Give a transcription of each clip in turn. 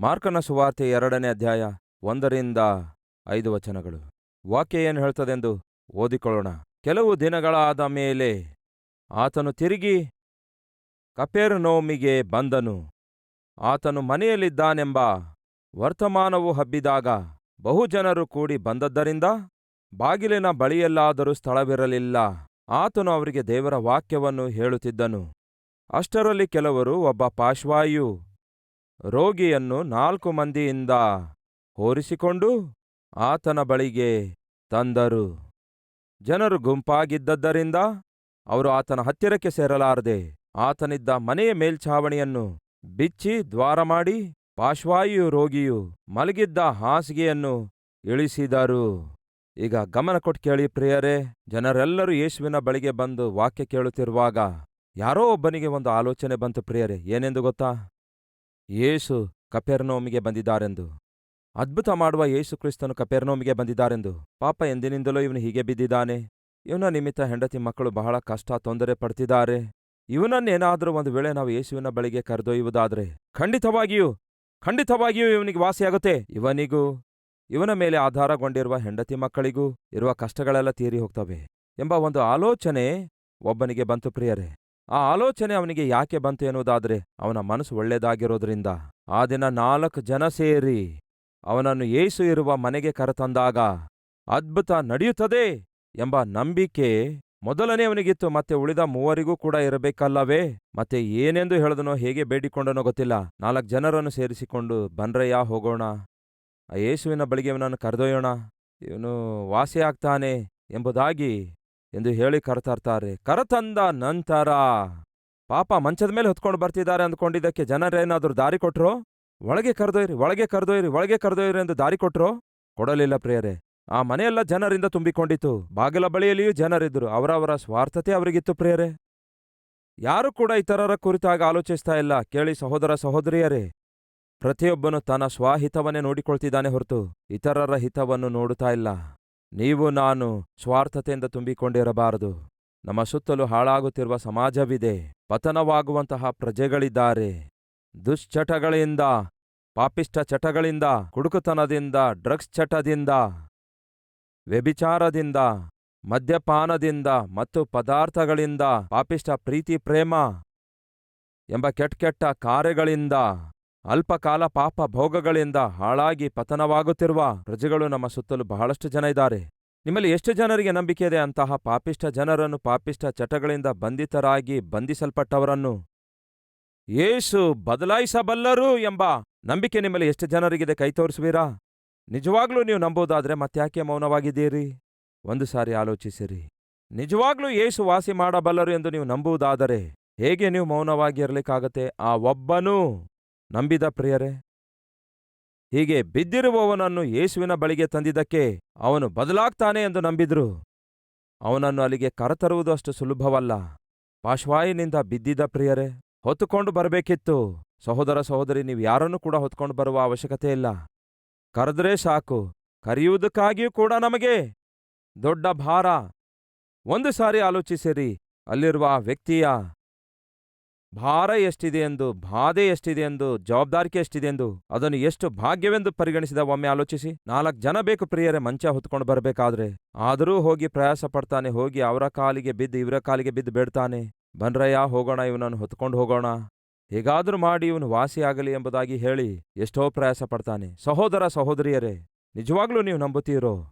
ಮಾರ್ಕನ ಸುವಾರ್ತೆ ಎರಡನೇ ಅಧ್ಯಾಯ ಒಂದರಿಂದ ಐದು ವಚನಗಳು. ವಾಕ್ಯ ಏನು ಹೇಳ್ತದೆಂದು ಓದಿಕೊಳ್ಳೋಣ. ಕೆಲವು ದಿನಗಳಾದ ಮೇಲೆ ಆತನು ತಿರುಗಿ ಕಪೇರ್ನೋಮಿಗೆ ಬಂದನು. ಆತನು ಮನೆಯಲ್ಲಿದ್ದಾನೆಂಬ ವರ್ತಮಾನವು ಹಬ್ಬಿದಾಗ ಬಹುಜನರು ಕೂಡಿ ಬಂದದ್ದರಿಂದ ಬಾಗಿಲಿನ ಬಳಿಯಲ್ಲಾದರೂ ಸ್ಥಳವಿರಲಿಲ್ಲ. ಆತನು ಅವರಿಗೆ ದೇವರ ವಾಕ್ಯವನ್ನು ಹೇಳುತ್ತಿದ್ದನು. ಅಷ್ಟರಲ್ಲಿ ಕೆಲವರು ಒಬ್ಬ ಪಾಶ್ವಾಯು ರೋಗಿಯನ್ನು ನಾಲ್ಕು ಮಂದಿಯಿಂದ ಹೋರಿಸಿಕೊಂಡು ಆತನ ಬಳಿಗೆ ತಂದರು. ಜನರು ಗುಂಪಾಗಿದ್ದದ್ದರಿಂದ ಅವರು ಆತನ ಹತ್ತಿರಕ್ಕೆ ಸೇರಲಾರದೆ ಆತನಿದ್ದ ಮನೆಯ ಮೇಲ್ಛಾವಣಿಯನ್ನು ಬಿಚ್ಚಿ ದ್ವಾರ ಮಾಡಿ ಪಾಶ್ವಾಯು ರೋಗಿಯು ಮಲಗಿದ್ದ ಹಾಸಿಗೆಯನ್ನು ಇಳಿಸಿದರು. ಈಗ ಗಮನ ಕೊಟ್ಟು ಕೇಳಿ ಪ್ರಿಯರೇ, ಜನರೆಲ್ಲರೂ ಯೇಸುವಿನ ಬಳಿಗೆ ಬಂದು ವಾಕ್ಯ ಕೇಳುತ್ತಿರುವಾಗ ಯಾರೋ ಒಬ್ಬನಿಗೆ ಒಂದು ಆಲೋಚನೆ ಬಂತು ಪ್ರಿಯರೇ, ಏನೆಂದು ಗೊತ್ತಾ? ಯೇಸು ಕಪೆರ್ನೋಮಿಗೆ ಬಂದಿದ್ದಾರೆಂದು. ಅದ್ಭುತ ಮಾಡುವ ಯೇಸು ಕ್ರಿಸ್ತನು ಕಪೆರ್ನೋಮಿಗೆ ಬಂದಿದ್ದಾರೆಂದು. ಪಾಪ ಎಂದಿನಿಂದಲೂ ಇವನು ಹೀಗೆ ಬಿದ್ದಿದ್ದಾನೆ. ಇವನ ನಿಮಿತ್ತ ಹೆಂಡತಿ ಮಕ್ಕಳು ಬಹಳ ಕಷ್ಟ ತೊಂದರೆ ಪಡ್ತಿದ್ದಾರೆ. ಇವನನ್ನೇನಾದರೂ ಒಂದು ವೇಳೆ ನಾವು ಯೇಸುವಿನ ಬಳಿಗೆ ಕರೆದೊಯ್ಯುವುದಾದರೆ ಖಂಡಿತವಾಗಿಯೂ ಖಂಡಿತವಾಗಿಯೂ ಇವನಿಗೆ ವಾಸಿಯಾಗುತ್ತೆ. ಇವನಿಗೂ, ಇವನ ಮೇಲೆ ಆಧಾರಗೊಂಡಿರುವ ಹೆಂಡತಿ ಮಕ್ಕಳಿಗೂ ಇರುವ ಕಷ್ಟಗಳೆಲ್ಲ ತೀರಿ ಹೋಗ್ತವೆ ಎಂಬ ಒಂದು ಆಲೋಚನೆ ಒಬ್ಬನಿಗೆ ಬಂತು ಪ್ರಿಯರೇ. ಆ ಆಲೋಚನೆ ಅವನಿಗೆ ಯಾಕೆ ಬಂತು ಎನ್ನುವುದಾದರೆ ಅವನ ಮನಸ್ಸು ಒಳ್ಳೆಯದಾಗಿರೋದ್ರಿಂದ. ಆ ದಿನ ನಾಲ್ಕು ಜನ ಸೇರಿ ಅವನನ್ನು ಏಸು ಇರುವ ಮನೆಗೆ ಕರೆತಂದಾಗ, ಅದ್ಭುತ ನಡೆಯುತ್ತದೆ ಎಂಬ ನಂಬಿಕೆ ಮೊದಲನೇ ಅವನಿಗಿತ್ತು. ಮತ್ತೆ ಉಳಿದ ಮೂವರಿಗೂ ಕೂಡ ಇರಬೇಕಲ್ಲವೇ? ಮತ್ತೆ ಏನೆಂದು ಹೇಳಿದನೋ, ಹೇಗೆ ಬೇಡಿಕೊಂಡನೋ ಗೊತ್ತಿಲ್ಲ. ನಾಲ್ಕು ಜನರನ್ನು ಸೇರಿಸಿಕೊಂಡು ಬನ್ರಯ್ಯ ಹೋಗೋಣ. ಆ ಯೇಸುವಿನ ಬಳಿಗೆ ಇವನನ್ನು ಕರೆದೊಯ್ಯೋಣ. ಇವನು ವಾಸಿಯಾಗ್ತಾನೆ ಎಂಬುದಾಗಿ ಎಂದು ಹೇಳಿ ಕರೆತರ್ತಾರೆ. ಕರೆತಂದ ನಂತರ ಪಾಪ ಮಂಚದ ಮೇಲೆ ಹೊತ್ಕೊಂಡು ಬರ್ತಿದ್ದಾರೆ ಅಂದ್ಕೊಂಡಿದ್ದಕ್ಕೆ ಜನರೇನಾದರೂ ದಾರಿ ಕೊಟ್ರೋ? ಒಳಗೆ ಕರೆದೊಯ್ರಿ ಒಳಗೆ ಕರೆದೊಯ್ರಿ ಒಳಗೆ ಕರೆದೊಯ್ರಿ ಎಂದು ದಾರಿ ಕೊಟ್ರೋ? ಕೊಡಲಿಲ್ಲ ಪ್ರಿಯರೇ. ಆ ಮನೆಯೆಲ್ಲ ಜನರಿಂದ ತುಂಬಿಕೊಂಡಿತು ಬಾಗಿಲ ಬಳಿಯಲ್ಲಿಯೂ ಜನರಿದ್ದರು. ಅವರವರ ಸ್ವಾರ್ಥತೆ ಅವರಿಗಿತ್ತು ಪ್ರಿಯರೇ. ಯಾರು ಕೂಡ ಇತರರ ಕುರಿತಾಗಿ ಆಲೋಚಿಸ್ತಾ ಇಲ್ಲ. ಕೇಳಿ ಸಹೋದರ ಸಹೋದರಿಯರೇ, ಪ್ರತಿಯೊಬ್ಬನು ತನ್ನ ಸ್ವಹಿತವನ್ನೇ ನೋಡಿಕೊಳ್ತಿದ್ದಾನೆ ಹೊರತು ಇತರರ ಹಿತವನ್ನು ನೋಡುತ್ತಾ ಇಲ್ಲ. ನೀವು ನಾನು ಸ್ವಾರ್ಥತೆಯಿಂದ ತುಂಬಿಕೊಂಡಿರಬಾರದು. ನಮ್ಮ ಸುತ್ತಲೂ ಹಾಳಾಗುತ್ತಿರುವ ಸಮಾಜವಿದೆ. ಪತನವಾಗುವಂತಹ ಪ್ರಜೆಗಳಿದ್ದಾರೆ. ದುಶ್ಚಟಗಳಿಂದ ಪಾಪಿಷ್ಟ ಚಟಗಳಿಂದ ಕುಡುಕುತನದಿಂದ, ಡ್ರಗ್ಸ್ ಚಟದಿಂದ, ವ್ಯಭಿಚಾರದಿಂದ, ಮದ್ಯಪಾನದಿಂದ ಮತ್ತು ಪದಾರ್ಥಗಳಿಂದ ಪಾಪಿಷ್ಟ ಪ್ರೀತಿ ಪ್ರೇಮ ಎಂಬ ಕೆಟ್ಟ ಕೆಟ್ಟ ಕಾರ್ಯಗಳಿಂದ. ಅಲ್ಪಕಾಲ ಪಾಪ ಭೋಗಗಳಿಂದ ಹಾಳಾಗಿ ಪತನವಾಗುತ್ತಿರುವ ಪ್ರಜೆಗಳು ನಮ್ಮ ಸುತ್ತಲೂ ಬಹಳಷ್ಟು ಜನ ಇದ್ದಾರೆ. ನಿಮ್ಮಲ್ಲಿ ಎಷ್ಟು ಜನರಿಗೆ ನಂಬಿಕೆ ಇದೆ? ಅಂತಹ ಪಾಪಿಷ್ಟ ಜನರನ್ನು ಪಾಪಿಷ್ಟ ಚಟಗಳಿಂದ ಬಂಧಿತರಾಗಿ ಬಂಧಿಸಲ್ಪಟ್ಟವರನ್ನು ಯೇಸು ಬದಲಾಯಿಸಬಲ್ಲರು ಎಂಬ ನಂಬಿಕೆ ನಿಮ್ಮಲ್ಲಿ ಎಷ್ಟು ಜನರಿಗಿದೆ ಕೈ ತೋರಿಸುವಿರಾ? ನಿಜವಾಗ್ಲೂ ನೀವು ನಂಬೋದಾದ್ರೆ ಮತ್ತ್ಯಾಕೆ ಮೌನವಾಗಿದ್ದೀರಿ? ಒಂದು ಸಾರಿ ಆಲೋಚಿಸಿರಿ. ನಿಜವಾಗ್ಲೂ ಏಸು ವಾಸಿ ಮಾಡಬಲ್ಲರು ಎಂದು ನೀವು ನಂಬುವುದಾದರೆ ಹೇಗೆ ನೀವು ಮೌನವಾಗಿರಲಿಕ್ಕಾಗತ್ತೆ? ಆ ಒಬ್ಬನೂ ನಂಬಿದ ಪ್ರಿಯರೇ, ಹೀಗೆ ಬಿದ್ದಿರುವವನನ್ನು ಯೇಸುವಿನ ಬಳಿಗೆ ತಂದಿದ್ದಕ್ಕೆ ಅವನು ಬದಲಾಗ್ತಾನೆ ಎಂದು ನಂಬಿದ್ರು. ಅವನನ್ನು ಅಲ್ಲಿಗೆ ಕರೆತರುವುದು ಅಷ್ಟು ಸುಲಭವಲ್ಲ. ಪಾಶ್ವಾಯಿನಿಂದ ಬಿದ್ದಿದ್ದ ಪ್ರಿಯರೇ, ಹೊತ್ತುಕೊಂಡು ಬರಬೇಕಿತ್ತು. ಸಹೋದರ ಸಹೋದರಿ, ನೀವು ಯಾರನ್ನೂ ಕೂಡ ಹೊತ್ಕೊಂಡು ಬರುವ ಅವಶ್ಯಕತೆ ಇಲ್ಲ. ಕರೆದ್ರೆ ಸಾಕು, ಕರೆಯುವುದಕ್ಕಾಗಿಯೂ ಕೂಡ ನಮಗೆ ದೊಡ್ಡ ಭಾರ. ಒಂದು ಸಾರಿ ಆಲೋಚಿಸಿರಿ, ಅಲ್ಲಿರುವ ಆ ವ್ಯಕ್ತಿಯ ಭಾರ ಎಷ್ಟಿದೆ ಎಂದು, ಬಾಧೆ ಎಷ್ಟಿದೆ ಎಂದು, ಜವಾಬ್ದಾರಿಕೆ ಎಷ್ಟಿದೆ ಎಂದು, ಅದನ್ನು ಎಷ್ಟು ಭಾಗ್ಯವೆಂದು ಪರಿಗಣಿಸಿದ ಒಮ್ಮೆ ಆಲೋಚಿಸಿ. ನಾಲ್ಕು ಜನ ಬೇಕು ಪ್ರಿಯರೇ, ಮಂಚ ಹೊತ್ಕೊಂಡು ಬರಬೇಕಾದ್ರೆ. ಆದರೂ ಹೋಗಿ ಪ್ರಯಾಸ ಪಡ್ತಾನೆ, ಹೋಗಿ ಅವರ ಕಾಲಿಗೆ ಬಿದ್ದು ಇವರ ಕಾಲಿಗೆ ಬಿದ್ದು ಬೇಡ್ತಾನೆ. ಬನ್ರಯ್ಯ, ಹೋಗೋಣ, ಇವನನ್ನು ಹೊತ್ಕೊಂಡು ಹೋಗೋಣ. ಹೇಗಾದ್ರೂ ಮಾಡಿ ಇವನು ವಾಸಿಯಾಗಲಿ ಎಂಬುದಾಗಿ ಹೇಳಿ ಎಷ್ಟೋ ಪ್ರಯಾಸ ಪಡ್ತಾನೆ. ಸಹೋದರ, ಸಹೋದರಿಯರೇ, ನಿಜವಾಗ್ಲೂ ನೀವು ನಂಬುತ್ತೀರೋ?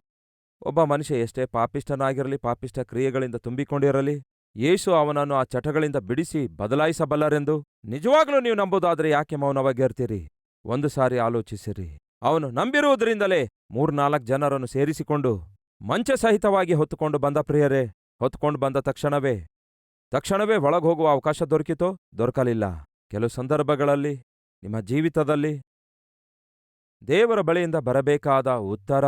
ಒಬ್ಬ ಮನುಷ್ಯ ಎಷ್ಟೇ ಪಾಪಿಷ್ಟನಾಗಿರಲಿ ಪಾಪಿಷ್ಟ ಕ್ರಿಯೆಗಳಿಂದ ತುಂಬಿಕೊಂಡಿರಲಿ ಯೇಸು ಅವನನ್ನು ಆ ಚಟಗಳಿಂದ ಬಿಡಿಸಿ ಬದಲಾಯಿಸಬಲ್ಲರೆಂದು? ನಿಜವಾಗ್ಲೂ ನೀವು ನಂಬುದಾದ್ರೆ ಯಾಕೆ ಮೌನವಾಗಿರ್ತೀರಿ ಒಂದು ಸಾರಿ ಆಲೋಚಿಸಿರಿ. ಅವನು ನಂಬಿರುವುದರಿಂದಲೇ ಮೂರ್ನಾಲ್ಕು ಜನರನ್ನು ಸೇರಿಸಿಕೊಂಡು ಮಂಚ ಸಹಿತವಾಗಿ ಹೊತ್ತುಕೊಂಡು ಬಂದ ಪ್ರಿಯರೇ, ಹೊತ್ತುಕೊಂಡು ಬಂದ ತಕ್ಷಣವೇ ತಕ್ಷಣವೇ ಒಳಗೋಗುವ ಅವಕಾಶ ದೊರಕಿತೋ? ದೊರಕಲಿಲ್ಲ. ಕೆಲವು ಸಂದರ್ಭಗಳಲ್ಲಿ, ನಿಮ್ಮ ಜೀವಿತದಲ್ಲಿ ದೇವರ ಬಳಿಯಿಂದ ಬರಬೇಕಾದ ಉತ್ತರ,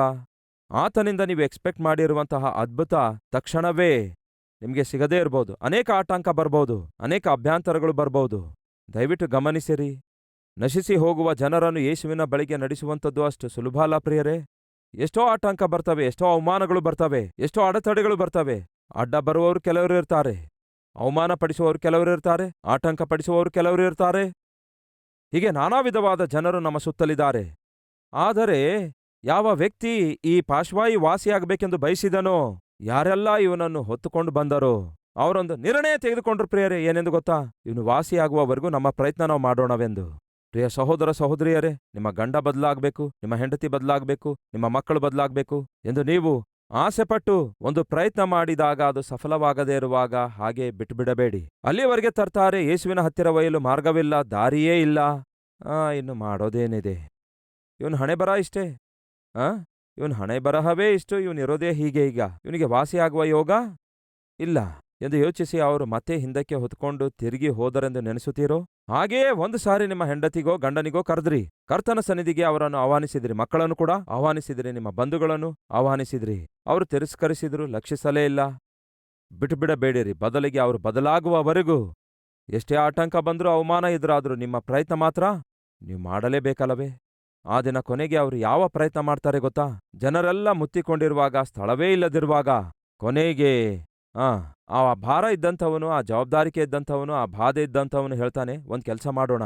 ಆತನಿಂದ ನೀವು ಎಕ್ಸ್ಪೆಕ್ಟ್ ಮಾಡಿರುವಂತಹ ಅದ್ಭುತ ತಕ್ಷಣವೇ ನಿಮಗೆ ಸಿಗದೇ ಇರಬಹುದು ಅನೇಕ ಆಟಂಕ ಬರ್ಬೋದು. ಅನೇಕ ಅಭ್ಯಂತರಗಳು ಬರ್ಬೋದು. ದಯವಿಟ್ಟು ಗಮನಿಸಿರಿ. ನಶಿಸಿ ಹೋಗುವ ಜನರನ್ನು ಯೇಸುವಿನ ಬಳಿಗೆ ನಡೆಸುವಂಥದ್ದು ಅಷ್ಟು ಸುಲಭ ಅಲ್ಲ ಪ್ರಿಯರೇ. ಎಷ್ಟೋ ಆಟಂಕ ಬರ್ತವೆ, ಎಷ್ಟೋ ಅವಮಾನಗಳು ಬರ್ತವೆ, ಎಷ್ಟೋ ಅಡೆತಡೆಗಳು ಬರ್ತವೆ. ಅಡ್ಡ ಬರುವವರು ಕೆಲವರು ಇರ್ತಾರೆ. ಅವಮಾನ ಪಡಿಸುವವರು ಕೆಲವರು ಇರ್ತಾರೆ. ಆಟಂಕ ಪಡಿಸುವವರು ಕೆಲವರು ಇರ್ತಾರೆ. ಹೀಗೆ ನಾನಾ ವಿಧವಾದ ಜನರು ನಮ್ಮ ಸುತ್ತಲಿದ್ದಾರೆ. ಆದರೆ ಯಾವ ವ್ಯಕ್ತಿ ಈ ಪಾಶ್ವಾಯಿ ವಾಸಿಯಾಗಬೇಕೆಂದು ಬಯಸಿದನೋ ಯಾರೆಲ್ಲ ಇವನನ್ನು ಹೊತ್ತುಕೊಂಡು ಬಂದರೋ ಅವರೊಂದು ನಿರ್ಣಯ ತೆಗೆದುಕೊಂಡ್ರು ಪ್ರಿಯರೇ, ಏನೆಂದು ಗೊತ್ತಾ? ಇವನು ವಾಸಿಯಾಗುವವರೆಗೂ ನಮ್ಮ ಪ್ರಯತ್ನ ನಾವು ಮಾಡೋಣವೆಂದು. ಪ್ರಿಯ ಸಹೋದರ ಸಹೋದರಿಯರೇ, ನಿಮ್ಮ ಗಂಡ ಬದಲಾಗಬೇಕು, ನಿಮ್ಮ ಹೆಂಡತಿ ಬದಲಾಗಬೇಕು, ನಿಮ್ಮ ಮಕ್ಕಳು ಬದಲಾಗಬೇಕು ಎಂದು ನೀವು ಆಸೆಪಟ್ಟು ಒಂದು ಪ್ರಯತ್ನ ಮಾಡಿದಾಗ ಅದು ಸಫಲವಾಗದೇ ಇರುವಾಗ ಹಾಗೆ ಬಿಟ್ಟುಬಿಡಬೇಡಿ. ಅಲ್ಲಿಯವರೆಗೆ ತರ್ತಾರೆ, ಯೇಸುವಿನ ಹತ್ತಿರ ಒಯ್ಯಲು ಮಾರ್ಗವಿಲ್ಲ, ದಾರಿಯೇ ಇಲ್ಲ. ಇನ್ನು ಮಾಡೋದೇನಿದೆ? ಇವನು ಹಣೆ ಬರ ಇಷ್ಟೇ? ಆ? ಇವನ್ ಹಣೆ ಬರಹವೇ ಇಷ್ಟು ಇವನಿರೋದೇ ಹೀಗೆ ಈಗ. ಇವನಿಗೆ ವಾಸಿಯಾಗುವ ಯೋಗ? ಇಲ್ಲ. ಎಂದು ಯೋಚಿಸಿ ಅವರು ಮತ್ತೆ ಹಿಂದಕ್ಕೆ ಹೊತ್ಕೊಂಡು ತಿರುಗಿ ಹೋದರೆಂದು ನೆನೆಸುತ್ತೀರೋ? ಹಾಗೆಯೇ ಒಂದು ಸಾರಿ ನಿಮ್ಮ ಹೆಂಡತಿಗೋ, ಗಂಡನಿಗೋ ಕರೆದ್ರಿ. ಕರ್ತನ ಸನ್ನಿಧಿಗೆ ಅವರನ್ನು ಆಹ್ವಾನಿಸಿದ್ರಿ. ಮಕ್ಕಳನ್ನು ಕೂಡ ಆಹ್ವಾನಿಸಿದ್ರಿ. ನಿಮ್ಮ ಬಂಧುಗಳನ್ನು ಆಹ್ವಾನಿಸಿದ್ರಿ. ಅವರು ತಿರಸ್ಕರಿಸಿದ್ರು ಲಕ್ಷಿಸಲೇ ಇಲ್ಲ. ಬಿಟ್ಟುಬಿಡಬೇಡಿರಿ. ಬದಲಿಗೆ ಅವರು ಬದಲಾಗುವವರೆಗೂ. ಎಷ್ಟೇ ಆಟಂಕ ಬಂದರೂ ಅವಮಾನ ಇದ್ರಾದರೂ ನಿಮ್ಮ ಪ್ರಯತ್ನ ಮಾತ್ರ ನೀವು ಮಾಡಲೇಬೇಕಲ್ಲವೇ? ಆ ದಿನ ಕೊನೆಗೆ ಅವರು ಯಾವ ಪ್ರಯತ್ನ ಮಾಡ್ತಾರೆ ಗೊತ್ತಾ? ಜನರೆಲ್ಲ ಮುತ್ತಿಕೊಂಡಿರುವಾಗ, ಸ್ಥಳವೇ ಇಲ್ಲದಿರುವಾಗ ಕೊನೆಗೆ, ಆ ಆ ಭಾರ ಇದ್ದಂಥವನು, ಆ ಜವಾಬ್ದಾರಿಕೆ ಇದ್ದಂಥವನು, ಆ ಬಾಧೆ ಇದ್ದಂಥವನು ಹೇಳ್ತಾನೆ, ಒಂದ್ ಕೆಲಸ ಮಾಡೋಣ.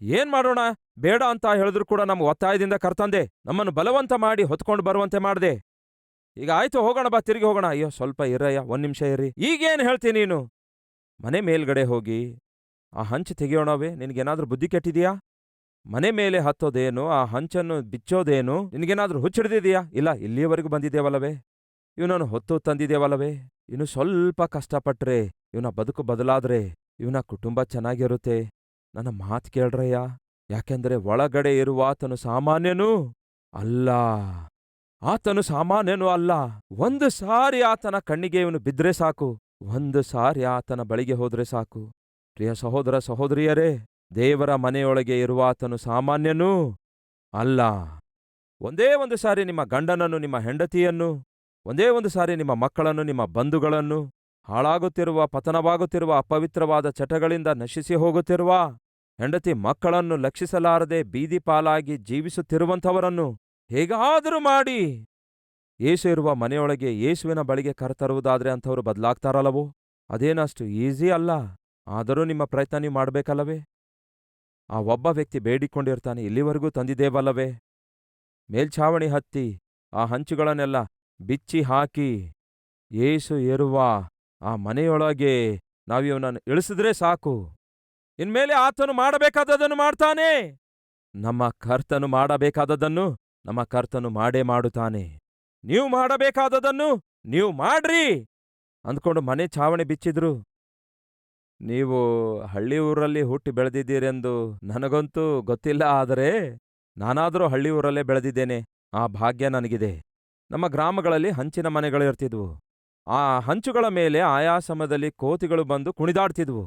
ಏನ್ ಮಾಡೋಣ? ಬೇಡ ಅಂತ ಹೇಳಿದ್ರು ಕೂಡ ನಮ್ಮ ಒತ್ತಾಯದಿಂದ ಕರ್ತಂದೆ. ನಮ್ಮನ್ನು ಬಲವಂತ ಮಾಡಿ ಹೊತ್ಕೊಂಡು ಬರುವಂತೆ ಮಾಡ್ದೆ. ಈಗ ಆಯ್ತು, ಹೋಗೋಣ ಬಾ, ತಿರುಗಿ ಹೋಗೋಣ. ಅಯ್ಯೋ, ಸ್ವಲ್ಪ ಇರಯ್ಯ, ಒಂದ್ ನಿಮಿಷ ಇರ್ರಿ ಈಗೇನ್ ಹೇಳ್ತೀನಿ ನೀನು? ಮನೆ ಮೇಲ್ಗಡೆ ಹೋಗಿ, ಆ ಹಂಚು ತೆಗೆಯೋಣವೇ, ನಿನಗೇನಾದ್ರೂ ಬುದ್ಧಿ ಕೆಟ್ಟಿದ್ಯಾ? ಮನೆ ಮೇಲೆ ಹತ್ತೋದೇನು, ಆ ಹಂಚನ್ನು ಬಿಚ್ಚೋದೇನು, ನಿನಗೇನಾದ್ರೂ ಹುಚ್ಚಿಡ್ದಿದೆಯಾ? ಇಲ್ಲ, ಇಲ್ಲಿಯವರೆಗೂ ಬಂದಿದ್ದೇವಲ್ಲವೇ? ಇವನನ್ನು ಹೊತ್ತು ತಂದಿದ್ದೇವಲ್ಲವೇ? ಇನ್ನು ಸ್ವಲ್ಪ ಕಷ್ಟಪಟ್ರೆ, ಇವನ ಬದುಕು ಬದಲಾದ್ರೆ, ಇವನ ಕುಟುಂಬ ಚೆನ್ನಾಗಿರುತ್ತೆ. ನನ್ನ ಮಾತು ಕೇಳ್ರಯ್ಯ, ಯಾಕೆಂದರೆ ಒಳಗಡೆ ಇರುವ ಆತನು ಸಾಮಾನ್ಯನೂ ಅಲ್ಲ. ಆತನು ಸಾಮಾನ್ಯನೂ ಅಲ್ಲ. ಒಂದು ಸಾರಿ ಆತನ ಕಣ್ಣಿಗೆ ಇವನು ಬಿದ್ರೆ ಸಾಕು. ಒಂದು ಸಾರಿ ಆತನ ಬಳಿಗೆ ಹೋದ್ರೆ ಸಾಕು. ಪ್ರಿಯ ಸಹೋದರ, ಸಹೋದರಿಯರೇ ದೇವರ ಮನೆಯೊಳಗೆ ಇರುವಾತನು ಸಾಮಾನ್ಯನೂ ಅಲ್ಲ. ಒಂದೇ ಒಂದು ಸಾರಿ ನಿಮ್ಮ ಗಂಡನನ್ನು, ನಿಮ್ಮ ಹೆಂಡತಿಯನ್ನು, ಒಂದೇ ಒಂದು ಸಾರಿ ನಿಮ್ಮ ಮಕ್ಕಳನ್ನು, ನಿಮ್ಮ ಬಂಧುಗಳನ್ನು, ಹಾಳಾಗುತ್ತಿರುವ, ಪತನವಾಗುತ್ತಿರುವ, ಅಪವಿತ್ರವಾದ ಚಟಗಳಿಂದ ನಶಿಸಿ ಹೋಗುತ್ತಿರುವ, ಹೆಂಡತಿ ಮಕ್ಕಳನ್ನು ಲಕ್ಷಿಸಲಾರದೆ ಬೀದಿ ಪಾಲಾಗಿ ಜೀವಿಸುತ್ತಿರುವಂಥವರನ್ನು ಹೇಗಾದರೂ ಮಾಡಿ. ಯೇಸು ಇರುವ ಮನೆಯೊಳಗೆ ಯೇಸುವಿನ ಬಳಿಗೆ ಕರೆತರುವುದಾದ್ರೆ ಅಂಥವರು ಬದಲಾಗ್ತಾರಲ್ಲವೋ? ಅದೇನಷ್ಟು ಈಸಿ ಅಲ್ಲ. ಆದರೂ ನಿಮ್ಮ ಪ್ರಯತ್ನ ನೀವು ಮಾಡಬೇಕಲ್ಲವೇ? ಆ ಒಬ್ಬ ವ್ಯಕ್ತಿ ಬೇಡಿಕೊಂಡಿರ್ತಾನೆ, ಇಲ್ಲಿವರೆಗೂ ತಂದಿದ್ದೇವಲ್ಲವೇ? ಮೇಲ್ಛಾವಣಿ ಹತ್ತಿ, ಆ ಹಂಚುಗಳನ್ನೆಲ್ಲ ಬಿಚ್ಚಿ ಹಾಕಿ, ಏಸು ಏರುವ, ಆ ಮನೆಯೊಳಗೆ ನಾವಿವನನ್ನು ಇಳಿಸಿದ್ರೆ ಸಾಕು. ಇನ್ಮೇಲೆ ಆತನು ಮಾಡಬೇಕಾದದನ್ನು ಮಾಡ್ತಾನೆ. ನಮ್ಮ ಕರ್ತನು ಮಾಡಬೇಕಾದದನ್ನು ನಮ್ಮ ಕರ್ತನು ಮಾಡೇ ಮಾಡುತ್ತಾನೆ. ನೀವು ಮಾಡಬೇಕಾದದನ್ನು ನೀವು ಮಾಡ್ರಿ ಅಂದ್ಕೊಂಡು ಮನೆ ಛಾವಣಿ ಬಿಚ್ಚಿದ್ರು. ನೀವು ಹಳ್ಳಿ ಊರಲ್ಲಿ ಹುಟ್ಟಿ ಬೆಳೆದಿದ್ದೀರೆಂದು ನನಗಂತೂ ಗೊತ್ತಿಲ್ಲ, ಆದರೆ ನಾನಾದರೂ ಹಳ್ಳಿ ಊರಲ್ಲೇ ಬೆಳೆದಿದ್ದೇನೆ. ಆ ಭಾಗ್ಯ ನನಗಿದೆ. ನಮ್ಮ ಗ್ರಾಮಗಳಲ್ಲಿ ಹಂಚಿನ ಮನೆಗಳಿರ್ತಿದ್ವು ಆ ಹಂಚುಗಳ ಮೇಲೆ ಆಯಾ ಸಮಯದಲ್ಲಿ ಕೋತಿಗಳು ಬಂದು ಕುಣಿದಾಡ್ತಿದ್ವು.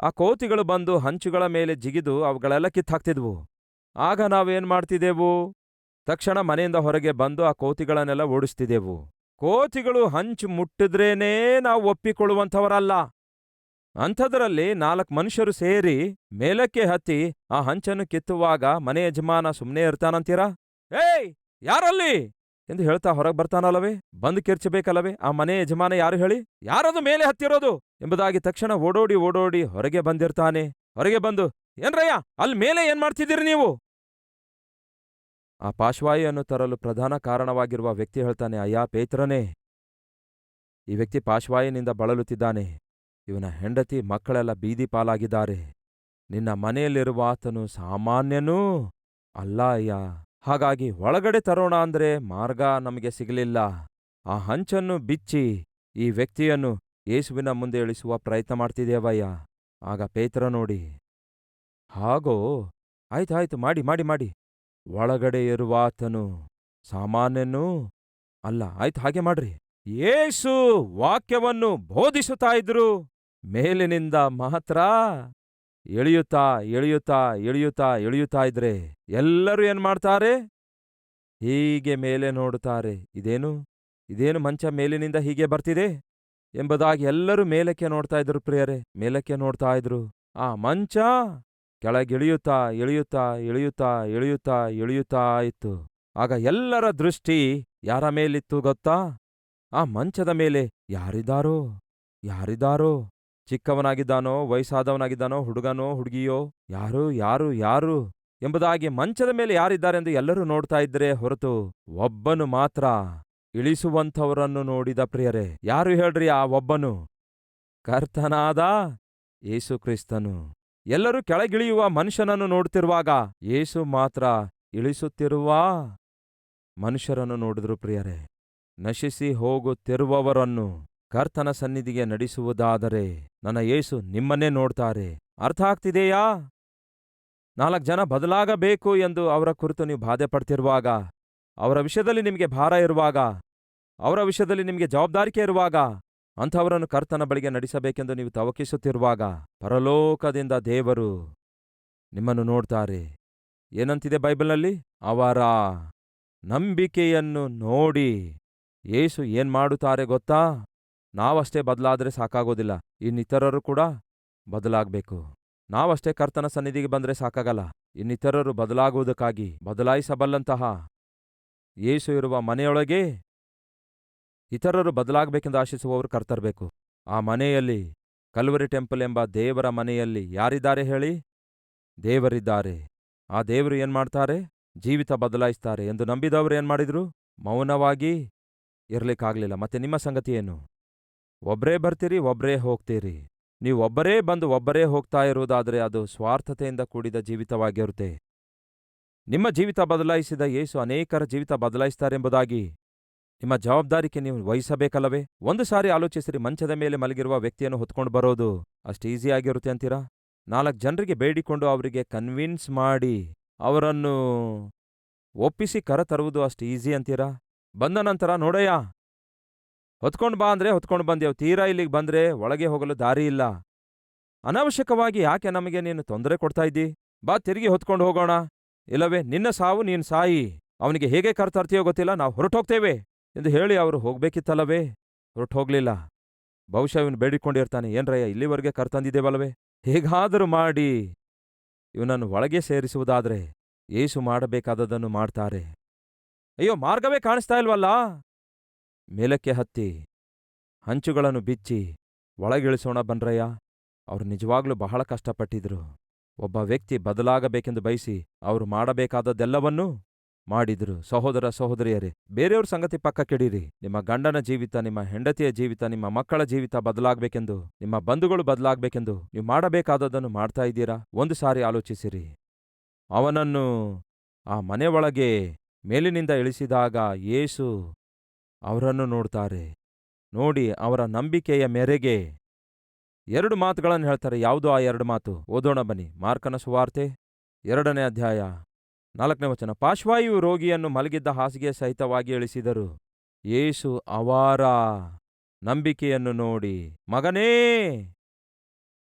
ಆ ಕೋತಿಗಳು ಬಂದು ಹಂಚುಗಳ ಮೇಲೆ ಜಿಗಿದು ಅವುಗಳೆಲ್ಲ ಕಿತ್ತಾಕ್ತಿದ್ವು. ಆಗ ನಾವೇನ್ ಮಾಡ್ತಿದ್ದೆವು? ತಕ್ಷಣ ಮನೆಯಿಂದ ಹೊರಗೆ ಬಂದು ಆ ಕೋತಿಗಳನ್ನೆಲ್ಲ ಓಡಿಸ್ತಿದ್ದೆವು. ಕೋತಿಗಳು ಹಂಚು ಮುಟ್ಟಿದ್ರೇನೇ ನಾವು ಒಪ್ಪಿಕೊಳ್ಳುವಂಥವರಲ್ಲ. ಅಂಥದ್ರಲ್ಲಿ ನಾಲ್ಕು ಮನುಷ್ಯರು ಸೇರಿ ಮೇಲಕ್ಕೆ ಹತ್ತಿ ಆ ಹಂಚನ್ನು ಕಿತ್ತುವಾಗ ಮನೆ ಯಜಮಾನ ಸುಮ್ಮನೆ ಇರ್ತಾನಂತೀರಾ? ಏಯ್, ಯಾರಲ್ಲಿ? ಎಂದು ಹೇಳ್ತಾ ಹೊರಗೆ ಬರ್ತಾನಲ್ಲವೇ? ಬಂದು ಕಿರ್ಚಬೇಕಲ್ಲವೇ? ಆ ಮನೆ ಯಜಮಾನ ಯಾರು ಹೇಳಿ? ಯಾರದು ಮೇಲೆ ಹತ್ತಿರೋದು? ಎಂಬುದಾಗಿ ತಕ್ಷಣ ಓಡೋಡಿ ಓಡೋಡಿ ಹೊರಗೆ ಬಂದಿರ್ತಾನೆ. ಹೊರಗೆ ಬಂದು, ಏನ್ರಯ್ಯ, ಅಲ್ಲಿ ಮೇಲೆ ಏನ್ ಮಾಡ್ತಿದ್ದೀರಿ ನೀವು? ಆ ಪಾಶ್ವಾಯಿಯನ್ನು ತರಲು ಪ್ರಧಾನ ಕಾರಣವಾಗಿರುವ ವ್ಯಕ್ತಿ ಹೇಳ್ತಾನೆ, ಅಯ್ಯ, ಪೇತ್ರನೇ. ಈ ವ್ಯಕ್ತಿ ಪಾಶ್ವಾಯಿನಿಂದ ಬಳಲುತ್ತಿದ್ದಾನೆ. ಇವನ ಹೆಂಡತಿ ಮಕ್ಕಳೆಲ್ಲ ಬೀದಿ ಪಾಲಾಗಿದ್ದಾರೆ. ನಿನ್ನ ಮನೆಯಲ್ಲಿರುವ ಆತನು ಸಾಮಾನ್ಯನೂ ಅಲ್ಲ ಅಯ್ಯ. ಹಾಗಾಗಿ ಒಳಗಡೆ ತರೋಣ ಅಂದ್ರೆ ಮಾರ್ಗ ನಮಗೆ ಸಿಗಲಿಲ್ಲ. ಆ ಹಂಚನ್ನು ಬಿಚ್ಚಿ ಈ ವ್ಯಕ್ತಿಯನ್ನು ಯೇಸುವಿನ ಮುಂದೆ ಇಳಿಸುವ ಪ್ರಯತ್ನ ಮಾಡ್ತಿದ್ದೇವಯ್ಯ. ಆಗ ಪೇತ್ರ ನೋಡಿ, ಹಾಗೋ ಆಯ್ತಾಯ್ತು ಮಾಡಿ ಮಾಡಿ ಮಾಡಿ. ಒಳಗಡೆ ಇರುವ ಆತನು ಸಾಮಾನ್ಯನೂ ಅಲ್ಲ. ಆಯ್ತು, ಹಾಗೆ ಮಾಡ್ರಿ. ಯೇಸು ವಾಕ್ಯವನ್ನು ಬೋಧಿಸುತ್ತಾ ಇದ್ರು. ಮೇಲಿನಿಂದ ಮಾತ್ರ ಎಳೆಯುತ್ತಾ ಎಳೆಯುತ್ತಾ ಎಳೆಯುತ್ತಾ ಎಳೆಯುತ್ತಾ ಇದ್ರೆ ಎಲ್ಲರೂ ಏನು ಮಾಡ್ತಾರೆ? ಹೀಗೆ ಮೇಲೆ ನೋಡುತ್ತಾರೆ. ಇದೇನು? ಇದೇನು ಮಂಚ ಮೇಲಿನಿಂದ ಹೀಗೆ ಬರ್ತಿದೆ? ಎಂಬುದಾಗಿ ಎಲ್ಲರೂ ಮೇಲಕ್ಕೆ ನೋಡ್ತಾ ಇದ್ರು ಪ್ರಿಯರೇ. ಮೇಲಕ್ಕೆ ನೋಡ್ತಾ ಇದ್ರು. ಆ ಮಂಚ ಕೆಳಗಿಳಿಯುತ್ತಾ ಇಳಿಯುತ್ತಾ ಇಳಿಯುತ್ತಾ ಇಳಿಯುತ್ತಾ ಇಳಿಯುತ್ತಾ ಇತ್ತು. ಆಗ ಎಲ್ಲರ ದೃಷ್ಟಿ ಯಾರ ಮೇಲಿತ್ತು ಗೊತ್ತಾ? ಆ ಮಂಚದ ಮೇಲೆ ಯಾರಿದಾರೋ ಯಾರಿದಾರೋ ಚಿಕ್ಕವನಾಗಿದ್ದಾನೋ, ವಯಸ್ಸಾದವನಾಗಿದ್ದಾನೋ, ಹುಡುಗನೋ, ಹುಡುಗಿಯೋ, ಯಾರು ಯಾರು ಯಾರು ಎಂಬುದಾಗಿ ಮಂಚದ ಮೇಲೆ ಯಾರಿದ್ದಾರೆಂದು ಎಲ್ಲರೂ ನೋಡ್ತಾ ಇದ್ರೆ ಹೊರತು ಒಬ್ಬನು ಮಾತ್ರ ಇಳಿಸುವಂಥವರನ್ನು ನೋಡಿದ ಪ್ರಿಯರೇ, ಯಾರು ಹೇಳ್ರಿ ಆ ಒಬ್ಬನು? ಕರ್ತನಾದ ಏಸು ಕ್ರಿಸ್ತನು. ಎಲ್ಲರೂ ಕೆಳಗಿಳಿಯುವ ಮನುಷ್ಯನನ್ನು ನೋಡ್ತಿರುವಾಗ ಯೇಸು ಮಾತ್ರ ಇಳಿಸುತ್ತಿರುವ ಮನುಷ್ಯರನ್ನು ನೋಡಿದ್ರು ಪ್ರಿಯರೇ, ನಶಿಸಿ ಹೋಗುತ್ತಿರುವವರನ್ನು. ಕರ್ತನ ಸನ್ನಿಧಿಗೆ ನಡೆಸುವುದಾದರೆ ನನ್ನ ಯೇಸು ನಿಮ್ಮನ್ನೇ ನೋಡ್ತಾರೆ. ಅರ್ಥ ಆಗ್ತಿದೆಯಾ ನಾಲ್ಕು ಜನ ಬದಲಾಗಬೇಕು ಎಂದು ಅವರ ಕುರಿತು ನೀವು ಬಾಧೆ ಪಡ್ತಿರುವಾಗ ಅವರ ವಿಷಯದಲ್ಲಿ ನಿಮಗೆ ಭಾರ ಇರುವಾಗ, ಅವರ ವಿಷಯದಲ್ಲಿ ನಿಮಗೆ ಜವಾಬ್ದಾರಿಕೆ ಇರುವಾಗ, ಅಂಥವರನ್ನು ಕರ್ತನ ಬಳಿಗೆ ನಡೆಸಬೇಕೆಂದು ನೀವು ತವಕಿಸುತ್ತಿರುವಾಗ ಪರಲೋಕದಿಂದ ದೇವರು ನಿಮ್ಮನ್ನು ನೋಡ್ತಾರೆ. ಏನಂತಿದೆ ಬೈಬಲ್ನಲ್ಲಿ? ಅವರ ನಂಬಿಕೆಯನ್ನು ನೋಡಿ. ಯೇಸು ಏನ್ಮಾಡುತ್ತಾರೆ ಗೊತ್ತಾ? ನಾವಷ್ಟೇ ಬದಲಾದರೆ ಸಾಕಾಗೋದಿಲ್ಲ, ಇನ್ನಿತರರು ಕೂಡ ಬದಲಾಗಬೇಕು. ನಾವಷ್ಟೇ ಕರ್ತನ ಸನ್ನಿಧಿಗೆ ಬಂದ್ರೆ ಸಾಕಾಗಲ್ಲ, ಇನ್ನಿತರರು ಬದಲಾಗುವುದಕ್ಕಾಗಿ ಬದಲಾಯಿಸಬಲ್ಲಂತಹ ಯೇಸು ಇರುವ ಮನೆಯೊಳಗೆ ಇತರರು ಬದಲಾಗಬೇಕೆಂದು ಆಶಿಸುವವರು ಕರ್ತರಬೇಕು. ಆ ಮನೆಯಲ್ಲಿ, ಕಲ್ವರಿ ಟೆಂಪಲ್ ಎಂಬ ದೇವರ ಮನೆಯಲ್ಲಿ ಯಾರಿದ್ದಾರೆ ಹೇಳಿ? ದೇವರಿದ್ದಾರೆ. ಆ ದೇವರು ಏನು ಮಾಡ್ತಾರೆ? ಜೀವಿತ ಬದಲಾಯಿಸ್ತಾರೆ ಎಂದು ನಂಬಿದವರು ಏನು ಮಾಡಿದ್ರು? ಮೌನವಾಗಿ ಇರಲಿಕ್ಕಾಗಲಿಲ್ಲ. ಮತ್ತೆ ನಿಮ್ಮ ಸಂಗತಿ ಏನು? ಒಬ್ರೇ ಬರ್ತೀರಿ, ಒಬ್ರೇ ಹೋಗ್ತೀರಿ. ನೀವು ಒಬ್ಬರೇ ಬಂದು ಒಬ್ಬರೇ ಹೋಗ್ತಾ ಇರುವುದಾದರೆ ಅದು ಸ್ವಾರ್ಥತೆಯಿಂದ ಕೂಡಿದ ಜೀವಿತವಾಗಿರುತ್ತೆ. ನಿಮ್ಮ ಜೀವಿತ ಬದಲಾಯಿಸಿದ ಯೇಸು ಅನೇಕರ ಜೀವಿತ ಬದಲಾಯಿಸ್ತಾರೆಂಬುದಾಗಿ. ನಿಮ್ಮ ಜವಾಬ್ದಾರಿಕೆ ನೀವು ವಹಿಸಬೇಕಲ್ಲವೇ? ಒಂದು ಸಾರಿ ಆಲೋಚಿಸಿರಿ, ಮಂಚದ ಮೇಲೆ ಮಲಗಿರುವ ವ್ಯಕ್ತಿಯನ್ನು ಹೊತ್ಕೊಂಡು ಬರೋದು ಅಷ್ಟು ಈಸಿಯಾಗಿರುತ್ತೆ ಅಂತೀರಾ? ನಾಲ್ಕು ಜನರಿಗೆ ಬೇಡಿಕೊಂಡು ಅವರಿಗೆ ಕನ್ವಿನ್ಸ್ ಮಾಡಿ ಅವರನ್ನು ಒಪ್ಪಿಸಿ ಕರ ತರುವುದು ಅಷ್ಟು ಈಸಿ ಅಂತೀರಾ? ಬಂದ ನಂತರ ನೋಡಯ್ಯ ಹೊತ್ಕೊಂಡು ಬಾ ಅಂದ್ರೆ ಹೊತ್ಕೊಂಡು ಬಂದೆವು. ತೀರಾ ಇಲ್ಲಿಗೆ ಬಂದ್ರೆ ಒಳಗೆ ಹೋಗಲು ದಾರಿ ಇಲ್ಲ. ಅನಾವಶ್ಯಕವಾಗಿ ಯಾಕೆ ನಮಗೆ ನೀನು ತೊಂದರೆ ಕೊಡ್ತಾ ಇದ್ದಿ? ಬಾ ತಿರುಗಿ ಹೊತ್ಕೊಂಡು ಹೋಗೋಣ. ಇಲ್ಲವೇ, ನಿನ್ನ ಸಾವು ನೀನು ಸಾಯಿ. ಅವನಿಗೆ ಹೇಗೆ ಕರ್ತರ್ತೀಯೋ ಗೊತ್ತಿಲ್ಲ, ನಾವು ಹೊರಟೋಗ್ತೇವೆ ಎಂದು ಹೇಳಿ ಅವರು ಹೋಗ್ಬೇಕಿತ್ತಲ್ಲವೇ? ಹೊರಟು ಹೋಗ್ಲಿಲ್ಲ. ಬಹುಶಃ ಇವನು ಬೇಡಿಕೊಂಡಿರ್ತಾನೆ. ಏನ್ರಯ್ಯ ಇಲ್ಲಿವರೆಗೆ ಕರ್ತಂದಿದ್ದೇವಲ್ಲವೇ ಹೇಗಾದರೂ ಮಾಡಿ. ಇವನನ್ನು ಒಳಗೆ ಸೇರಿಸುವುದಾದರೆ ಏಸು ಮಾಡಬೇಕಾದದನ್ನು ಮಾಡ್ತಾರೆ. ಅಯ್ಯೋ, ಮಾರ್ಗವೇ ಕಾಣಿಸ್ತಾ ಇಲ್ವಲ್ಲ? ಮೇಲಕ್ಕೆ ಹತ್ತಿ, ಹಂಚುಗಳನ್ನು ಬಿಚ್ಚಿ, ಒಳಗಿಳಿಸೋಣ ಬನ್ರಯ್ಯ. ಅವರು ನಿಜವಾಗ್ಲೂ ಬಹಳ ಕಷ್ಟಪಟ್ಟಿದ್ರು. ಒಬ್ಬ ವ್ಯಕ್ತಿ ಬದಲಾಗಬೇಕೆಂದು ಬಯಸಿ ಅವರು ಮಾಡಬೇಕಾದದ್ದೆಲ್ಲವನ್ನೂ ಮಾಡಿದ್ರು. ಸಹೋದರ ಸಹೋದರಿಯರೇ, ಬೇರೆಯವ್ರ ಸಂಗತಿ ಪಕ್ಕ ಕೆಡಿರಿ ನಿಮ್ಮ ಗಂಡನ ಜೀವಿತ, ನಿಮ್ಮ ಹೆಂಡತಿಯ ಜೀವಿತ, ನಿಮ್ಮ ಮಕ್ಕಳ ಜೀವಿತ ಬದಲಾಗಬೇಕೆಂದು, ನಿಮ್ಮ ಬಂಧುಗಳು ಬದಲಾಗಬೇಕೆಂದು ನೀವು ಮಾಡಬೇಕಾದದನ್ನು ಮಾಡ್ತಾ ಇದ್ದೀರಾ? ಒಂದು ಸಾರಿ ಆಲೋಚಿಸಿರಿ. ಅವನನ್ನು ಆ ಮನೆ ಮೇಲಿನಿಂದ ಇಳಿಸಿದಾಗ ಯೇಸು ಅವರನ್ನು ನೋಡ್ತಾರೆ. ನೋಡಿ, ಅವರ ನಂಬಿಕೆಯ ಮೇರೆಗೆ ಎರಡು ಮಾತುಗಳನ್ನು ಹೇಳ್ತಾರೆ. ಯಾವುದು ಆ ಎರಡು ಮಾತು? ಓದೋಣ ಬನ್ನಿ. ಮಾರ್ಕನ ಸುವಾರ್ತೆ, ಎರಡನೇ ಅಧ್ಯಾಯ, ನಾಲ್ಕನೇ ವಚನ. ಪಾಶ್ವಾಯು ರೋಗಿಯನ್ನು ಮಲಗಿದ್ದ ಹಾಸಿಗೆ ಸಹಿತವಾಗಿ ಇಳಿಸಿದರು. ಯೇಸು ಅವಾರ ನಂಬಿಕೆಯನ್ನು ನೋಡಿ, ಮಗನೇ,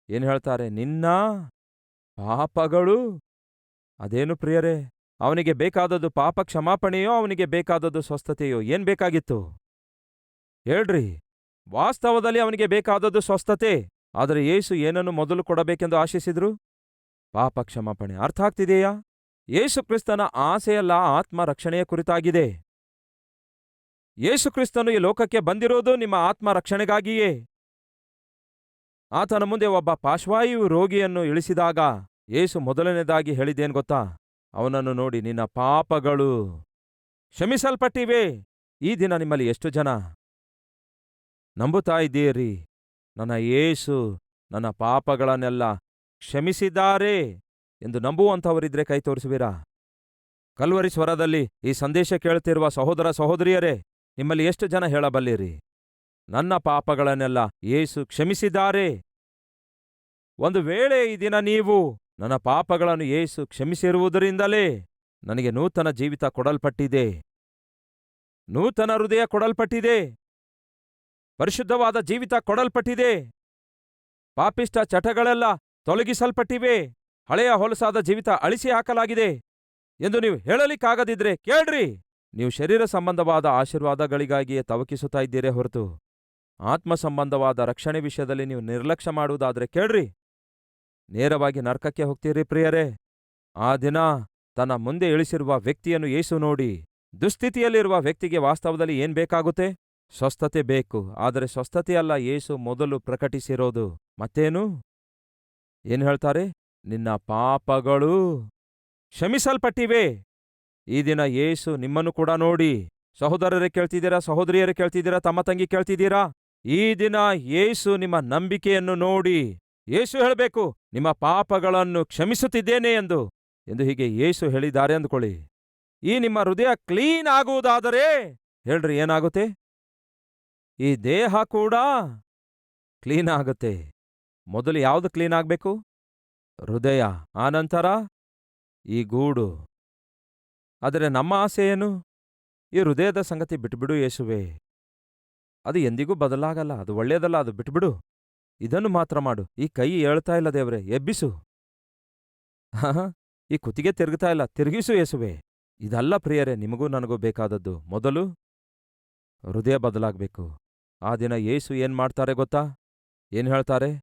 ಏನು ಹೇಳ್ತಾರೆ? ನಿನ್ನ ಪಾಪಗಳು, ಅದೇನು ಪ್ರಿಯರೇ ಅವನಿಗೆ ಬೇಕಾದದ್ದು ಪಾಪ ಕ್ಷಮಾಪಣೆಯೋ ಅವನಿಗೆ ಬೇಕಾದದ್ದು ಸ್ವಸ್ಥತೆಯೋ, ಏನ್ ಬೇಕಾಗಿತ್ತು? ಹೇಳ್ರಿ. ವಾಸ್ತವದಲ್ಲಿ ಅವನಿಗೆ ಬೇಕಾದದ್ದು ಸ್ವಸ್ಥತೆ. ಆದರೆ ಯೇಸು ಏನನ್ನು ಮೊದಲು ಕೊಡಬೇಕೆಂದು ಆಶಿಸಿದ್ರು? ಪಾಪ ಕ್ಷಮಾಪಣೆ ಅರ್ಥ ಆಗ್ತಿದೆಯಾ? ಯೇಸುಕ್ರಿಸ್ತನ ಆಸೆಯಲ್ಲ ಆತ್ಮ ರಕ್ಷಣೆಯ ಕುರಿತಾಗಿದೆ ಯೇಸುಕ್ರಿಸ್ತನು ಈ ಲೋಕಕ್ಕೆ ಬಂದಿರೋದು ನಿಮ್ಮ ಆತ್ಮ ರಕ್ಷಣೆಗಾಗಿಯೇ ಆತನ ಮುಂದೆ ಒಬ್ಬ ಪಾಶ್ವಾಯು ರೋಗಿಯನ್ನು ಇಳಿಸಿದಾಗ ಯೇಸು ಮೊದಲನೇದಾಗಿ ಹೇಳಿದ್ದೇನ್ ಗೊತ್ತಾ? ಅವನನ್ನು ನೋಡಿ, ನಿನ್ನ ಪಾಪಗಳು ಕ್ಷಮಿಸಲ್ಪಟ್ಟಿವೆ. ಈ ದಿನ ನಿಮ್ಮಲ್ಲಿ ಎಷ್ಟು ಜನ? ನಂಬುತ್ತಾ ಇದ್ದೀರಿ. ನನ್ನ ಏಸು ನನ್ನ ಪಾಪಗಳನ್ನೆಲ್ಲ ಕ್ಷಮಿಸಿದ್ದಾರೆ ಎಂದು ನಂಬುವಂಥವರಿದ್ರೆ ಕೈ ತೋರಿಸುವಿರಾ? ಕಲ್ವರಿ ಸ್ವರದಲ್ಲಿ ಈ ಸಂದೇಶ ಕೇಳುತ್ತಿರುವ ಸಹೋದರ ಸಹೋದರಿಯರೇ, ನಿಮ್ಮಲ್ಲಿ ಎಷ್ಟು ಜನ ಹೇಳಬಲ್ಲಿರಿ? ನನ್ನ ಪಾಪಗಳನ್ನೆಲ್ಲ ಏಸು ಕ್ಷಮಿಸಿದ್ದಾರೆ. ಒಂದು ವೇಳೆ ಈ ದಿನ ನೀವು ನನ್ನ ಪಾಪಗಳನ್ನು ಯೇಸು ಕ್ಷಮಿಸಿರುವುದರಿಂದಲೇ ನನಗೆ ನೂತನ ಜೀವಿತ ಕೊಡಲ್ಪಟ್ಟಿದೆ. ನೂತನ ಹೃದಯ ಕೊಡಲ್ಪಟ್ಟಿದೆ. ಪರಿಶುದ್ಧವಾದ ಜೀವಿತ ಕೊಡಲ್ಪಟ್ಟಿದೆ. ಪಾಪಿಷ್ಟ ಚಟಗಳೆಲ್ಲ ತೊಲಗಿಸಲ್ಪಟ್ಟಿವೆ. ಹಳೆಯ ಹೊಲಸಾದ ಜೀವಿತ ಅಳಿಸಿ ಹಾಕಲಾಗಿದೆ ಎಂದು ನೀವು ಹೇಳಲಿಕ್ಕಾಗದಿದ್ರೆ ಕೇಳ್ರಿ. ನೀವು ಶರೀರ ಸಂಬಂಧವಾದ ಆಶೀರ್ವಾದಗಳಿಗಾಗಿಯೇ ತವಕಿಸುತ್ತಾ ಇದ್ದೀರೇ ಹೊರತು. ಆತ್ಮ ಸಂಬಂಧವಾದ ರಕ್ಷಣೆ ವಿಷಯದಲ್ಲಿ ನೀವು ನಿರ್ಲಕ್ಷ್ಯ ಮಾಡುವುದಾದ್ರೆ ಕೇಳ್ರಿ. ನೇರವಾಗಿ ನರ್ಕಕ್ಕೆ ಹೋಗ್ತೀರಿ ಪ್ರಿಯರೇ. ಆ ದಿನ ತನ್ನ ಮುಂದೆ ಇಳಿಸಿರುವ ವ್ಯಕ್ತಿಯನ್ನು ಯೇಸು ನೋಡಿ, ದುಸ್ಥಿತಿಯಲ್ಲಿರುವ ವ್ಯಕ್ತಿಗೆ ವಾಸ್ತವದಲ್ಲಿ ಏನ್ ಬೇಕಾಗುತ್ತೆ? ಸ್ವಸ್ಥತೆ ಬೇಕು, ಆದರೆ ಸ್ವಸ್ಥತೆಯಲ್ಲ ಯೇಸು ಮೊದಲು ಪ್ರಕಟಿಸಿರೋದು. ಮತ್ತೇನು? ಏನು ಹೇಳ್ತಾರೆ? ನಿನ್ನ ಪಾಪಗಳು ಕ್ಷಮಿಸಲ್ಪಟ್ಟಿವೆ. ಈ ದಿನ ಯೇಸು ನಿಮ್ಮನ್ನು ಕೂಡ ನೋಡಿ, ಸಹೋದರರೇ ಕೇಳ್ತಿದ್ದೀರಾ, ಸಹೋದರಿಯರೇ ಕೇಳ್ತಿದ್ದೀರಾ, ತಮ್ಮ ತಂಗಿ ಕೇಳ್ತಿದ್ದೀರಾ? ಈ ದಿನ ಯೇಸು ನಿಮ್ಮ ನಂಬಿಕೆಯನ್ನು ನೋಡಿ ಯೇಸು ಹೇಳಬೇಕು, ನಿಮ್ಮ ಪಾಪಗಳನ್ನು ಕ್ಷಮಿಸುತ್ತಿದ್ದೇನೆ ಎಂದು ಎಂದು ಹೀಗೆ ಯೇಸು ಹೇಳಿದ್ದಾರೆ ಅಂದ್ಕೊಳ್ಳಿ. ಈ ನಿಮ್ಮ ಹೃದಯ ಕ್ಲೀನ್ ಆಗುವುದಾದರೆ ಹೇಳ್ರಿ, ಏನಾಗುತ್ತೆ? ಈ ದೇಹ ಕೂಡ ಕ್ಲೀನ್ ಆಗುತ್ತೆ. ಮೊದಲು ಯಾವುದು ಕ್ಲೀನ್ ಆಗಬೇಕು? ಹೃದಯ, ಆನಂತರ ಈ ಗೂಡು. ಆದರೆ ನಮ್ಮ ಆಸೆ ಏನು? ಈ ಹೃದಯದ ಸಂಗತಿ ಬಿಟ್ಬಿಡು ಯೇಸುವೆ. ಅದು ಎಂದಿಗೂ ಬದಲಾಗಲ್ಲ, ಅದು ಒಳ್ಳೆಯದಲ್ಲ, ಅದು ಬಿಟ್ಬಿಡು. ಇದನ್ನು ಮಾತ್ರ ಮಾಡು. ಈ ಕೈ ಏಳ್ತಾ ಇಲ್ಲ ದೇವ್ರೆ, ಎಬ್ಬಿಸು. ಹಾ ಈ ಕುತ್ತಿಗೆ ತಿರುಗ್ತಾ ಇಲ್ಲ. ತಿರುಗಿಸು ಯೇಸುವೆ. ಇದಲ್ಲ ಪ್ರಿಯರೇ, ನಿಮಗೂ ನನಗೂ ಬೇಕಾದದ್ದು. ಮೊದಲು ಹೃದಯ ಬದಲಾಗಬೇಕು. ಆ ದಿನ ಯೇಸು ಏನ್ ಮಾಡ್ತಾರೆ ಗೊತ್ತಾ? ಏನ್ ಹೇಳ್ತಾರೆ?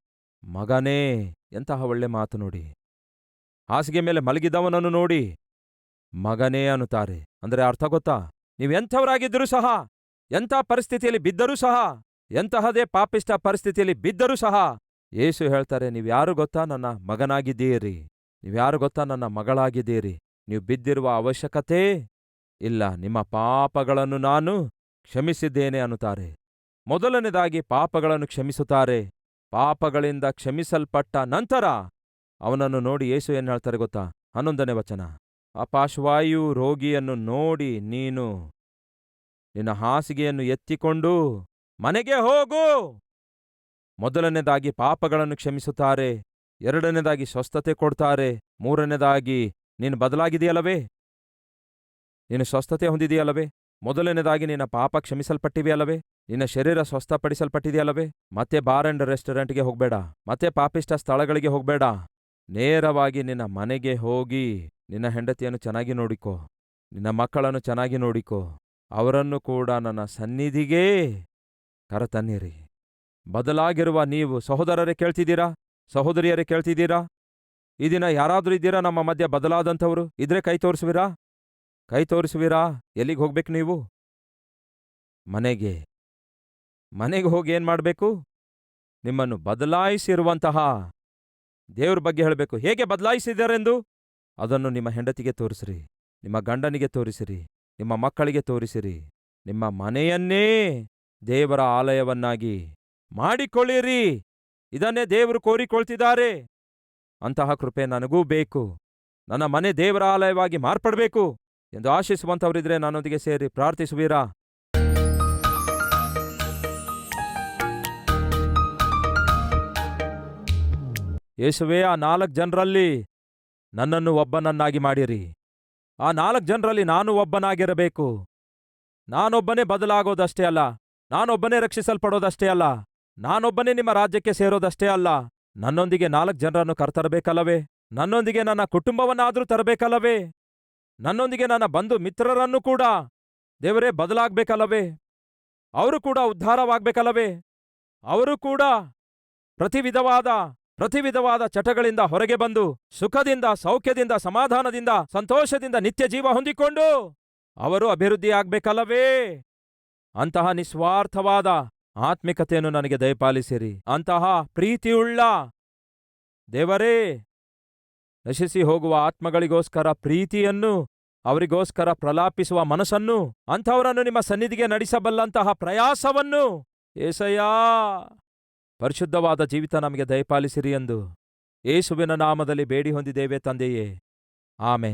ಮಗನೇ ಎಂತಹ ಒಳ್ಳೆ ಮಾತು ನೋಡಿ. ಹಾಸಿಗೆ ಮೇಲೆ ಮಲಗಿದವನನ್ನು ನೋಡಿ. ಮಗನೇ ಅನ್ನುತ್ತಾರೆ. ಅಂದ್ರೆ ಅರ್ಥ ಗೊತ್ತಾ? ನೀವೆಂಥವರಾಗಿದ್ದರೂ ಸಹ, ಎಂಥ ಪರಿಸ್ಥಿತಿಯಲ್ಲಿ ಬಿದ್ದರೂ ಸಹ ಎಂತಹದೇ ಪಾಪಿಷ್ಟ ಪರಿಸ್ಥಿತಿಯಲ್ಲಿ ಬಿದ್ದರೂ ಸಹ ಯೇಸು ಹೇಳ್ತಾರೆ ನೀವ್ಯಾರು ಗೊತ್ತಾ? ನನ್ನ ಮಗನಾಗಿದ್ದೀರಿ. ನೀವ್ಯಾರು ಗೊತ್ತಾ? ನನ್ನ ಮಗಳಾಗಿದ್ದೀರಿ. ನೀವು ಬಿದ್ದಿರುವ ಅವಶ್ಯಕತೆ ಇಲ್ಲ. ನಿಮ್ಮ ಪಾಪಗಳನ್ನು ನಾನು ಕ್ಷಮಿಸಿದ್ದೇನೆ ಅನ್ನುತ್ತಾರೆ. ಮೊದಲನೇದಾಗಿ ಪಾಪಗಳನ್ನು ಕ್ಷಮಿಸುತ್ತಾರೆ. ಪಾಪಗಳಿಂದ ಕ್ಷಮಿಸಲ್ಪಟ್ಟ ನಂತರ ಅವನನ್ನು ನೋಡಿ ಯೇಸು ಏನು ಹೇಳ್ತಾರೆ ಗೊತ್ತಾ? ಹನ್ನೊಂದನೇ ವಚನ. ಆ ಪಾಶ್ವಾಯು ರೋಗಿಯನ್ನು ನೋಡಿ ನೀನು ನಿನ್ನ ಹಾಸಿಗೆಯನ್ನು ಎತ್ತಿಕೊಂಡು ಮನೆಗೆ ಹೋಗು. ಮೊದಲನೇದಾಗಿ ಪಾಪಗಳನ್ನು ಕ್ಷಮಿಸುತ್ತಾರೆ. ಎರಡನೇದಾಗಿ ಸ್ವಸ್ಥತೆ ಕೊಡ್ತಾರೆ. ಮೂರನೇದಾಗಿ ನೀನು ಬದಲಾಗಿದೆಯಲ್ಲವೇ ನೀನು ಸ್ವಸ್ಥತೆ ಹೊಂದಿದೆಯಲ್ಲವೇ ಮೊದಲನೇದಾಗಿ ನಿನ್ನ ಪಾಪ ಕ್ಷಮಿಸಲ್ಪಟ್ಟಿವೆಯಲ್ಲವೇ? ನಿನ್ನ ಶರೀರ ಸ್ವಸ್ಥಪಡಿಸಲ್ಪಟ್ಟಿದೆಯಲ್ಲವೇ? ಮತ್ತೆ ಬಾರ್ ಅಂಡ್ ರೆಸ್ಟೋರೆಂಟ್ಗೆ ಹೋಗ್ಬೇಡ. ಮತ್ತೆ ಪಾಪಿಷ್ಟ ಸ್ಥಳಗಳಿಗೆ ಹೋಗ್ಬೇಡ. ನೇರವಾಗಿ ನಿನ್ನ ಮನೆಗೆ ಹೋಗಿ, ನಿನ್ನ ಹೆಂಡತಿಯನ್ನು ಚೆನ್ನಾಗಿ ನೋಡಿಕೋ. ನಿನ್ನ ಮಕ್ಕಳನ್ನು ಚೆನ್ನಾಗಿ ನೋಡಿಕೋ. ಅವರನ್ನು ಕೂಡ ನನ್ನ ಸನ್ನಿಧಿಗೇ. ಕರತನ್ನಿರಿ. ಬದಲಾಗಿರುವ ನೀವು ಸಹೋದರರೇ ಕೇಳ್ತಿದ್ದೀರಾ? ಸಹೋದರಿಯರೇ ಕೇಳ್ತಿದ್ದೀರಾ? ಈ ದಿನ ಯಾರಾದರೂ ಇದ್ದೀರಾ? ನಮ್ಮ ಮಧ್ಯ ಬದಲಾದಂಥವ್ರು ಇದ್ರೆ ಕೈ ತೋರಿಸುವಿರಾ? ಕೈ ತೋರಿಸುವಿರಾ? ಎಲ್ಲಿಗೆ ಹೋಗ್ಬೇಕು ನೀವು? ಮನೆಗೆ. ಮನೆಗೆ ಹೋಗಿ ಏನು ಮಾಡಬೇಕು? ನಿಮ್ಮನ್ನು ಬದಲಾಯಿಸಿರುವಂತಹ ದೇವ್ರ ಬಗ್ಗೆ ಹೇಳಬೇಕು. ಹೇಗೆ ಬದಲಾಯಿಸಿದ್ದಾರೆಂದು? ಅದನ್ನು ನಿಮ್ಮ ಹೆಂಡತಿಗೆ ತೋರಿಸಿರಿ. ನಿಮ್ಮ ಗಂಡನಿಗೆ ತೋರಿಸಿರಿ. ನಿಮ್ಮ ಮಕ್ಕಳಿಗೆ ತೋರಿಸಿರಿ. ನಿಮ್ಮ ಮನೆಯನ್ನೇ ದೇವರ ಆಲಯವನ್ನಾಗಿ ಮಾಡಿಕೊಳ್ಳಿರಿ. ಇದನ್ನೇ ದೇವರು ಕೋರಿಕೊಳ್ತಿದ್ದಾರೆ. ಅಂತಹ ಕೃಪೆ ನನಗೂ ಬೇಕು. ನನ್ನ ಮನೆ ದೇವರ ಆಲಯವಾಗಿ ಮಾರ್ಪಡಬೇಕು ಎಂದು ಆಶಿಸುವಂಥವರಿದ್ರೆ ನನ್ನೊಂದಿಗೆ ಸೇರಿ ಪ್ರಾರ್ಥಿಸುವಿರಾ? ಯೇಸುವೇ, ಆ ನಾಲ್ಕು ಜನರಲ್ಲಿ ನನ್ನನ್ನು ಒಬ್ಬನನ್ನಾಗಿ ಮಾಡಿರಿ. ಆ ನಾಲ್ಕು ಜನರಲ್ಲಿ ನಾನು ಒಬ್ಬನಾಗಿರಬೇಕು. ನಾನೊಬ್ಬನೇ ಬದಲಾಗೋದಷ್ಟೇ ಅಲ್ಲ. ನಾನೊಬ್ಬನೇ ರಕ್ಷಿಸಲ್ಪಡೋದಷ್ಟೇ ಅಲ್ಲ. ನಾನೊಬ್ಬನೇ ನಿಮ್ಮ ರಾಜ್ಯಕ್ಕೆ ಸೇರೋದಷ್ಟೇ ಅಲ್ಲ. ನನ್ನೊಂದಿಗೆ ನಾಲ್ಕು ಜನರನ್ನು ಕರ್ತರಬೇಕಲ್ಲವೇ? ನನ್ನೊಂದಿಗೆ ನನ್ನ ಕುಟುಂಬವನ್ನಾದರೂ ತರಬೇಕಲ್ಲವೇ? ನನ್ನೊಂದಿಗೆ ನನ್ನ ಬಂಧು ಮಿತ್ರರನ್ನು ಕೂಡ. ದೇವರೇ, ಬದಲಾಗಬೇಕಲ್ಲವೇ? ಅವರು ಕೂಡ ಉದ್ಧಾರವಾಗಬೇಕಲ್ಲವೇ? ಅವರು ಕೂಡ ಪ್ರತಿವಿಧವಾದ ಪ್ರತಿವಿಧವಾದ ಪ್ರತಿ ವಿಧವಾದ ಚಟಗಳಿಂದ ಹೊರಗೆ ಬಂದು, ಸುಖದಿಂದ, ಸೌಖ್ಯದಿಂದ, ಸಮಾಧಾನದಿಂದ, ಸಂತೋಷದಿಂದ ನಿತ್ಯ ಜೀವ ಹೊಂದಿಕೊಂಡು ಅವರು ಅಭಿವೃದ್ಧಿ ಆಗ್ಬೇಕಲ್ಲವೇ ಅಂತಹ ನಿಸ್ವಾರ್ಥವಾದ ಆತ್ಮಿಕತೆಯನ್ನು ನನಗೆ ದಯಪಾಲಿಸಿರಿ. ಅಂತಹ ಪ್ರೀತಿಯುಳ್ಳ ದೇವರೇ, ನಶಿಸಿ ಹೋಗುವ ಆತ್ಮಗಳಿಗೋಸ್ಕರ ಪ್ರೀತಿಯನ್ನು, ಅವರಿಗೋಸ್ಕರ ಪ್ರಲಾಪಿಸುವ ಮನಸ್ಸನ್ನು, ಅಂಥವರನ್ನು ನಿಮ್ಮ ಸನ್ನಿಧಿಗೆ ನಡೆಸಬಲ್ಲಂತಹ ಪ್ರಯಾಸವನ್ನು ಏಸಯ್ಯಾ, ಪರಿಶುದ್ಧವಾದ ಜೀವಿತ ನಮಗೆ ದಯಪಾಲಿಸಿರಿ ಎಂದು ಏಸುವಿನ ನಾಮದಲ್ಲಿ ಬೇಡಿ ಹೊಂದಿದ್ದೇವೆ ತಂದೆಯೇ. ಆಮೆ